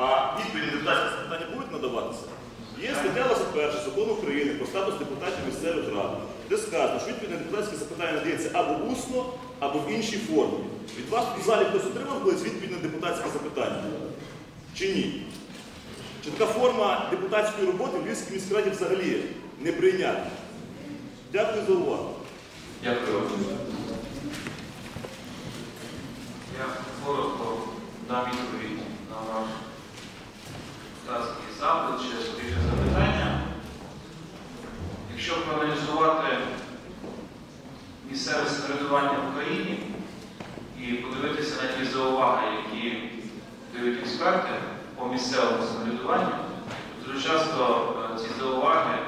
А відповіді депутатські запитання будуть надаватися? Є стаття 21 закону України про статус депутатів місцевих рад, де сказано, що відповідь на депутатське запитання надається або усно, або в іншій формі. Від вас в залі хтось отримав колись відповідь на депутатське запитання? Чи ні? Чи така форма депутатської роботи в Львівській міськраді взагалі не прийнятна? Дякую за увагу. Дякую. Самоврядування в Україні і подивитися на ті зауваги, які дають експерти по місцевому самоврядуванню, дуже часто е, ці зауваги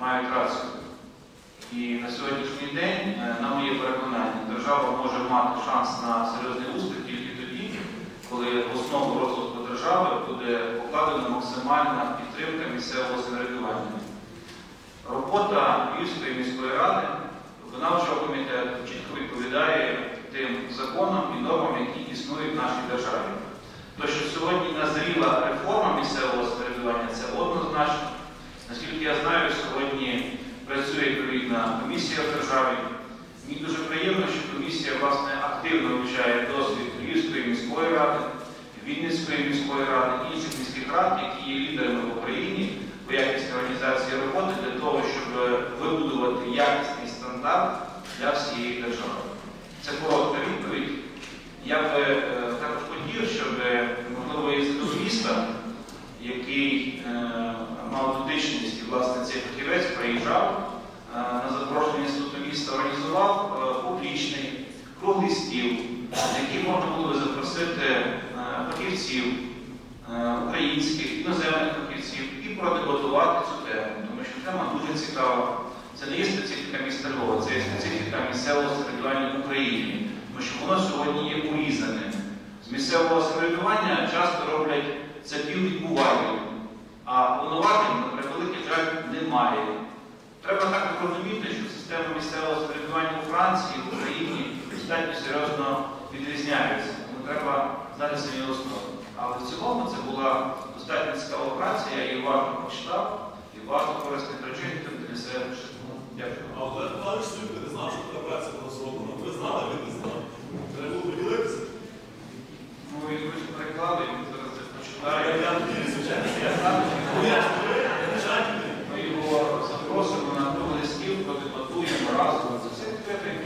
мають рацію. І на сьогоднішній день, е, на моє переконання, держава може мати шанс на серйозний успіх тільки тоді, коли в основу розвитку держави буде покладена максимальна підтримка місцевого самоврядування. Робота Львівської міської ради, виконавчого комітету чітко відповідає тим законам і нормам, які існують в нашій державі. То, що сьогодні назріла реформа місцевого самоврядування, це однозначно. Наскільки я знаю, сьогодні працює відповідна комісія в державі. Мені дуже приємно, що комісія власне активно вивчає досвід Львівської міської ради, Вінницької міської ради, інших міських рад, які є лідерами в Україні по якісній організації роботи для того, щоб вибудувати якісний стандарт для всієї держави. Це коротка відповідь. Я би е, також хотів, щоб можливо інститут міста, який е, мав дотичність і власне цей фахівець приїжджав е, на запрошення інституту міста, організував е, публічний на який можна було би запросити е, фахівців е, українських, іноземних фахівців і продебатувати цю тему, тому що тема дуже цікава. Це не є специфіка міста Львова, це є специфіка місцевого самоврядування в Україні, тому що воно сьогодні є урізаним. З місцевого самоврядування часто роблять це піввідбувальним, а повноважень, на превеликий жаль, немає. Треба також розуміти, що система місцевого самоврядування у Франції, в Україні достатньо серйозно відрізняються. Тому треба знати самі основи. Але в цілому це була достатньо цікава праця, я її варто прочитав і варто корисних речей тим для себе. Ну, Дякую. Але Олег Павлович не знав, що така праця була зроблена. Ви знали, він не знали. Треба було поділитися. Ну, і ви ж перекладу, і зараз це прочитаю. Я не звичайно, я знаю. Ну, я ж ви, не жаль. Ми його запросимо на друг листів, подебатуємо разом. Це все відкритий